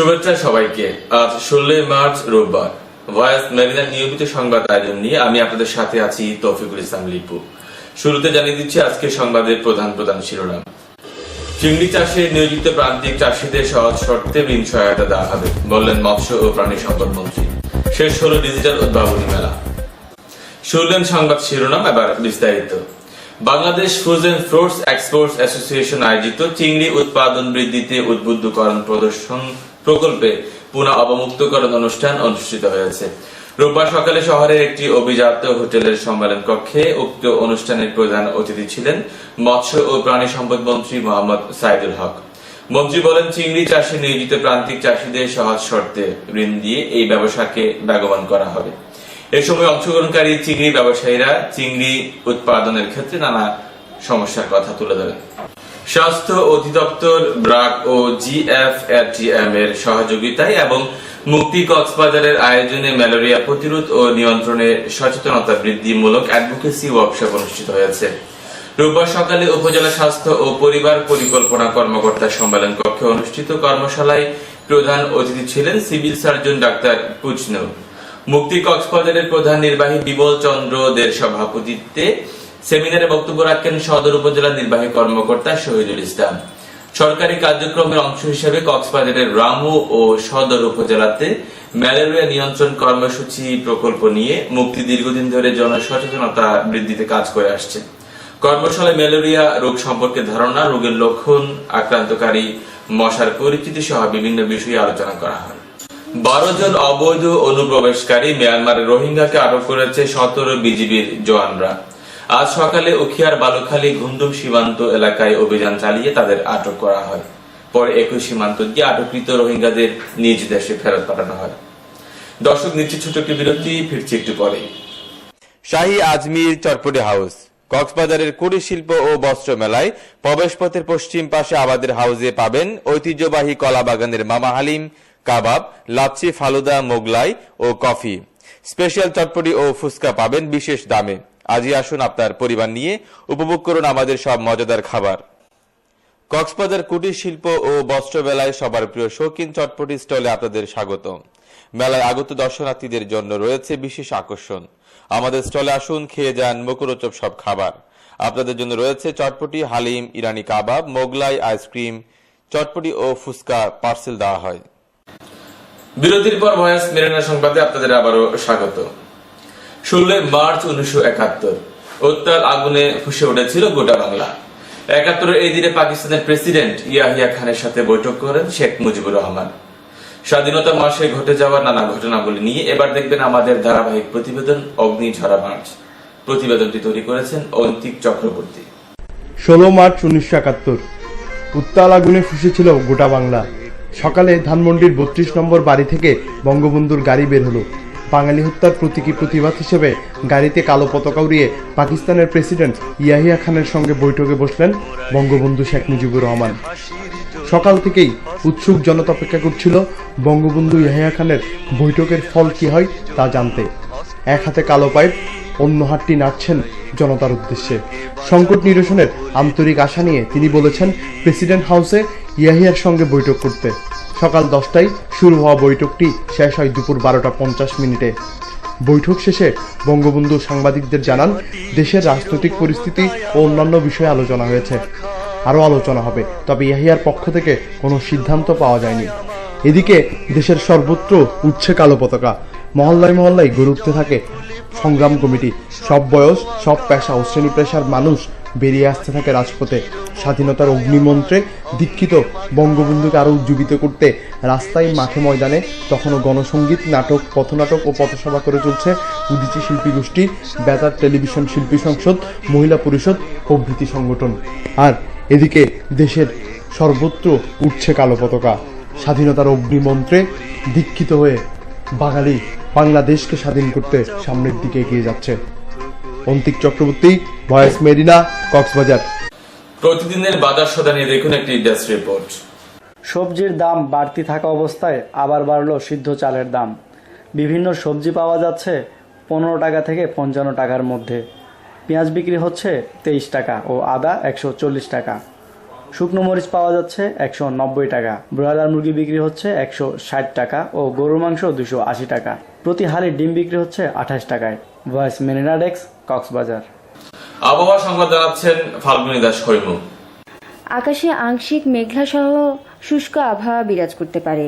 শুভেচ্ছা সবাইকে। আজ ষোলোই মার্চ, রোববার। ভয়েস মেরিনার নিয়মিত সংবাদ আয়োজন নিয়ে আমি আপনাদের সাথে আছি তৌফিকুল ইসলাম লিপু। শুরুতে জানিয়ে দিচ্ছি আজকে সংবাদের প্রধান প্রধান শিরোনাম। চিংড়ি চাষে নিয়োজিত প্রান্তিক চাষীদের সহজ শর্তে ঋণ সহায়তা দেওয়া হবে, বললেন মৎস্য ও প্রাণী সম্পদ মন্ত্রী। শেষ হলো ডিজিটাল উদ্ভাবনী মেলা। শুনলেন সংবাদ শিরোনাম, এবার বিস্তারিত। Bangladesh frozen fruits exports association আয়োজিত চিংড়ি উৎপাদন বৃদ্ধিতে উদ্বুদ্ধকরণ প্রদর্শন প্রকল্পে পুনঃ অবমুক্তকরণ অনুষ্ঠান অনুষ্ঠিত হয়েছে। রোববার সকালে শহরের একটি অভিজাত হোটেলের সম্মেলন কক্ষে উক্ত অনুষ্ঠানের প্রধান অতিথি ছিলেন মৎস্য ও প্রাণী সম্পদ মন্ত্রী মোহাম্মদ সাইদুল হক। মন্ত্রী বলেন, চিংড়ি চাষে নিয়োজিত প্রান্তিক চাষীদের সহজ শর্তে ঋণ দিয়ে এই ব্যবসাকে বেগবান করা হবে। এ সময় অংশগ্রহণকারী চিংড়ি ব্যবসায়ীরা চিংড়ি উৎপাদনের ক্ষেত্রে নানা সমস্যার কথা তুলে ধরেন। স্বাস্থ্য অধিদপ্তর ব্রাক ও জিএফএটিএম এর সহযোগিতায় এবং মুক্তি কক্সবাজারের আয়োজনে ম্যালেরিয়া প্রতিরোধ ও নিয়ন্ত্রণে সচেতনতা বৃদ্ধিমূলক অ্যাডভোকেসি ওয়ার্কশপ অনুষ্ঠিত হয়েছে। রোববার সকালে উপজেলা স্বাস্থ্য ও পরিবার পরিকল্পনা কর্মকর্তা সম্মেলন কক্ষে অনুষ্ঠিত কর্মশালায় প্রধান অতিথি ছিলেন সিভিল সার্জন ডাক্তার পুচনু মুক্তি কক্সবাজারের প্রধান নির্বাহী বিমল চন্দ্র দের সভাপতিত্বে সেমিনারে বক্তব্য রাখেন সদর উপজেলা নির্বাহী কর্মকর্তা শহীদুল ইসলাম। সরকারি কার্যক্রমের অংশ হিসেবে কক্সবাজারের রামু ও সদর উপজেলাতে ম্যালেরিয়া নিয়ন্ত্রণ কর্মসূচি প্রকল্প নিয়ে মুক্তি দীর্ঘদিন ধরে জনসচেতনতা বৃদ্ধিতে কাজ করে আসছে। কর্মশালায় ম্যালেরিয়া রোগ সম্পর্কে ধারণা, রোগের লক্ষণ, আক্রান্তকারী মশার পরিচিতি সহ বিভিন্ন বিষয়ে আলোচনা করা হয়। বারো জন অবৈধ অনুপ্রবেশকারী মিয়ানমারের রোহিঙ্গাকে আটক করেছে সতেরো বিজিবির জওয়ানরা। আজ সকালে উখিয়ার বালুখালী ঘুমডুম সীমান্ত এলাকায় অভিযান চালিয়ে তাদের আটক করা হয়। পরে একই সীমান্ত দিয়ে আটককৃত রোহিঙ্গাদের নিজ দেশে ফেরত পাঠানো হয়। দর্শক নিচ্ছে ছোট একটি বিরতি, ফিরছি একটু পরেই। শাহী আজমির চটপটি হাউস, কক্সবাজারের কুড়ি শিল্প ও বস্ত্র মেলায় প্রবেশপথের পশ্চিম পাশে আবাদের হাউসে পাবেন ঐতিহ্যবাহী কলা বাগানের মামা হালিম, কাবাব, লাচ্ছি, ফালুদা, মোগলাই ও কফি। স্পেশাল চটপটি ও ফুচকা পাবেন বিশেষ দামে। আজই আসুন আপনার পরিবার নিয়ে উপভোগ করুন আমাদের সব মজাদার খাবার। কক্সবাজার কুটির শিল্প ও বস্ত্র মেলায় সবার প্রিয় শৌখিন চটপটি স্টলে আপনাদের স্বাগত মেলায় আগত দর্শনার্থীদের জন্য রয়েছে বিশেষ আকর্ষণ। আমাদের স্টলে আসুন, খেয়ে যান মুখরোচক সব খাবার। আপনাদের জন্য রয়েছে চটপটি, হালিম, ইরানি কাবাব, মোগলাই, আইসক্রিম, চটপটি ও ফুচকা পার্সেল দেওয়া হয়। বিরতির পর ভয়েস মেরিনা সংবাদে আপনাদের আবারও স্বাগত। ষোলোই মার্চ উনিশশো একাত্তর। উত্তাল আগুনে ফুসে উঠেছিল গোটা বাংলা। একাত্তরের এই দিনে পাকিস্তানের প্রেসিডেন্ট ইয়াহিয়া খানের সাথে বৈঠক করেন শেখ মুজিবুর রহমান। স্বাধীনতা মাসে ঘটে যাওয়া নানা ঘটনাবলী নিয়ে এবার দেখবেন আমাদের ধারাবাহিক প্রতিবেদন অগ্নিঝরা মার্চ। প্রতিবেদনটি তৈরি করেছেন অন্তিক চক্রবর্তী। ষোলো মার্চ উনিশশো একাত্তর। উত্তাল আগুনে ফুসেছিল গোটা বাংলা। সকালে ধানমন্ডির বত্রিশ নম্বর বাড়ি থেকে বঙ্গবন্ধুর গাড়ি বের হলো। বাঙালি হত্যার প্রতীকী প্রতিবাদ হিসেবে গাড়িতে কালো পতাকা উড়িয়ে পাকিস্তানের প্রেসিডেন্ট ইয়াহিয়া খানের সঙ্গে বৈঠকে বসলেন বঙ্গবন্ধু শেখ মুজিবুর রহমান। সকাল থেকেই উৎসুক জনতা অপেক্ষা করছিল বঙ্গবন্ধু ইয়াহিয়া খানের বৈঠকের ফল কি হয় তা জানতে। এক হাতে কালো পাইপ, অন্য হাতটি নাড়ছেন জনতার উদ্দেশ্যে। সংকট নিরসনের আন্তরিক আশা নিয়ে তিনি বলেছেন, প্রেসিডেন্ট হাউসে ইয়াহিয়ার সঙ্গে বৈঠক করতে। সকাল দশটায় শুরু হওয়া বৈঠকটি শেষ হয় দুপুর বারোটা পঞ্চাশ মিনিটে। বৈঠক শেষে বঙ্গবন্ধু সাংবাদিকদের জানান, দেশের রাজনৈতিক পরিস্থিতি ও অন্যান্য বিষয়ে আলোচনা হয়েছে। আরও আলোচনা হবে, তবে ইয়াহিয়ার পক্ষ থেকে কোনো সিদ্ধান্ত পাওয়া যায়নি। এদিকে দেশের সর্বত্র উঠছে কালো পতাকা। মহল্লায় মহল্লায় গড়ে উঠতে থাকে সংগ্রাম কমিটি। সব বয়স, সব পেশা ও শ্রেণি পেশার মানুষ বেরিয়ে আসতে থাকে রাজপথে। স্বাধীনতার অগ্নিমন্ত্রে দীক্ষিত বঙ্গবন্ধুকে আরও উজ্জীবিত করতে রাস্তায় মাঠে ময়দানে তখনও গণসঙ্গীত নাটক, পথনাটক ও পথসভা করে চলছে উদিচি শিল্পী গোষ্ঠী, বেতার টেলিভিশন শিল্পী সংসদ, মহিলা পরিষদ প্রভৃতি সংগঠন। আর এদিকে দেশের সর্বত্র উঠছে কালো পতাকা। স্বাধীনতার অগ্নিমন্ত্রে দীক্ষিত হয়ে বাঙালি বাংলাদেশকে স্বাধীন করতে সামনের দিকে এগিয়ে যাচ্ছে। Antik Chakraborty voice Marina Cox's Bazar. প্রতিদিনের বাজার সদা নিয়ে দেখুন একটি ডেস্ক রিপোর্ট। সবজির দাম বাড়তি থাকা অবস্থায় আবার বাড়লো সিদ্ধ চালের দাম। বিভিন্ন সবজি পাওয়া যাচ্ছে পনেরো টাকা থেকে পঞ্চান্ন টাকার মধ্যে। পেঁয়াজ বিক্রি হচ্ছে তেইশ টাকা ও আদা একশো চল্লিশ টাকা। শুকনো মরিচ পাওয়া যাচ্ছে একশো নব্বই টাকা। ব্রয়লার মুরগি বিক্রি হচ্ছে একশো ষাট টাকা ও গরুর মাংস দুশো আশি টাকা। প্রতি হালি ডিম বিক্রি হচ্ছে আঠাশ টাকায়। ভয়েস মেরিনাডেক্স কক্সবাজার। আবহাওয়া সংবাদ জানাচ্ছেন ফাল্গুনী দাস খৈমু আকাশে আংশিক মেঘলা সহ শুষ্ক আবহাওয়া বিরাজ করতে পারে।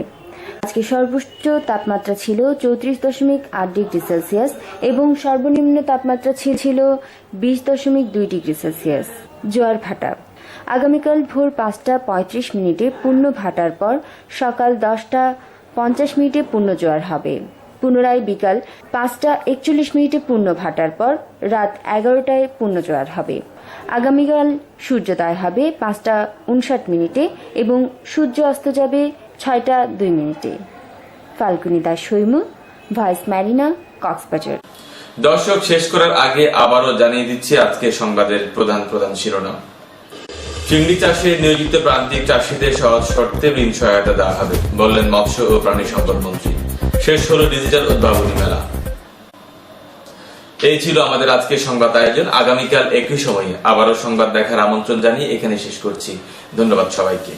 আজকে সর্বোচ্চ তাপমাত্রা ছিল চৌত্রিশ দশমিক আট ডিগ্রি সেলসিয়াস এবং সর্বনিম্ন তাপমাত্রা ছিল বিশ দশমিক দুই ডিগ্রি সেলসিয়াস। জোয়ার ভাটা। আগামীকাল ভোর পাঁচটা পঁয়ত্রিশ মিনিটে পূর্ণ ভাটার পর সকাল দশটা পঞ্চাশ মিনিটে পূর্ণ জোয়ার হবে। পুনরায় বিকাল পাঁচটা একচল্লিশ মিনিটে পূর্ণ ভাটার পর রাত এগারোটায় পূর্ণ জোয়ার হবে। আগামীকাল সূর্যোদয় হবে পাঁচটা উনষাট মিনিটে এবং সূর্য অস্ত যাবে ছয়টা দুই মিনিটে। ফাল্গুনি দাস শৈমু ভয়েস ম্যারিনা, কক্সবাজার। দর্শক, শেষ করার আগে আবারও জানিয়ে দিচ্ছি আজকে সংবাদের প্রধান প্রধান শিরোনাম। চিংড়ি চাষে নিয়োজিত প্রান্তিক চাষীদের সহজ শর্তে ঋণ সহায়তা দেওয়া হবে, বললেন মৎস্য ও প্রাণী সম্পদ মন্ত্রী। শেষ হলো ডিজিটাল উদ্ভাবনী মেলা। এই ছিল আমাদের আজকের সংবাদ আয়োজন। আগামীকাল একই সময়ে আবারও সংবাদ দেখার আমন্ত্রণ জানিয়ে এখানে শেষ করছি। ধন্যবাদ সবাইকে।